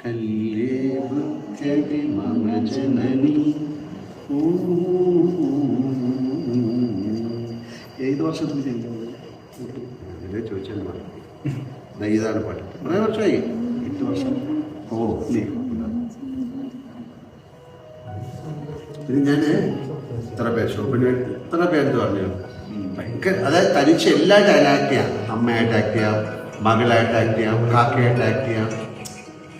കല്ലേ വൃത്യതി ജനനി ഏത് വർഷത്തിൽ ജനിക്കുന്നത് ഇതേ ചോദിച്ചാൽ മതി ഇതാണ് പാട്ട്. കുറേ വർഷമായി? എട്ട് വർഷം. ഓ നീ പിന്നെ ഞാൻ ഇത്ര പേര്? ഷോപ്പിന് ഇത്ര പേരെന്ന് പറഞ്ഞു? ഭയങ്കര അതായത് തനിച്ച് എല്ലായിട്ട് ആക്ട് ചെയ്യാം. അമ്മയായിട്ട് ആക്ട് ചെയ്യാം. മകളായിട്ട് ആക്ട് ചെയ്യാം. കാക്കയായിട്ട് ആക്ട് ചെയ്യാം.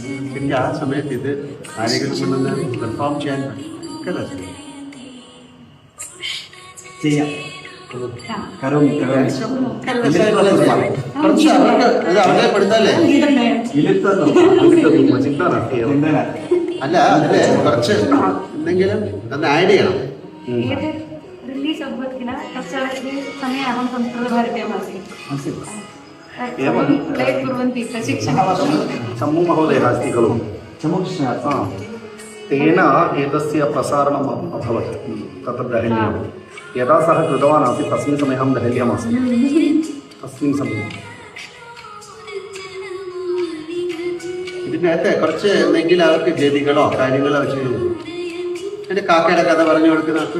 ശരിക്കും ആ സമയത്ത് ഇത് ആരെങ്കിലും കൊണ്ടുവന്ന് പെർഫോം ചെയ്യാൻ പറ്റില്ല ചെയ്യാം. അല്ല അതിൽ കുറച്ച് എന്തെങ്കിലും തന്നെ ആഡ് ചെയ്യണം. ರಿಲೀಸ್ ಹೋಗ್ಬೋದಕ್ಕಿಂತ ಖರ್ಚಾಗಿ ಸಮಯ ಆರಾಮ್ ಸಂಸ್ಕೃತ ಭಾರತೀಯ ಭಾಷೆ एवं। प्लेट् कुर्वन्ति प्रशिक्षणं शम्मु महोदयः अस्ति खलु चमुकृष्ण हा. तेन एतस्य प्रसारणम् अ- अभवत् तत्र दहल्यां यदा सः कृतवान् आसीत् तस्मिन् समये अहं दहल्याम् आसीत् तस्मिन् समये ഇതിനകത്ത് കുറച്ച് എന്തെങ്കിലും അവർക്ക് ഗതികളോ കാര്യങ്ങളോ വെച്ച് എന്റെ കാക്കയുടെ കഥ പറഞ്ഞു കൊടുക്കുന്ന ഒക്കെ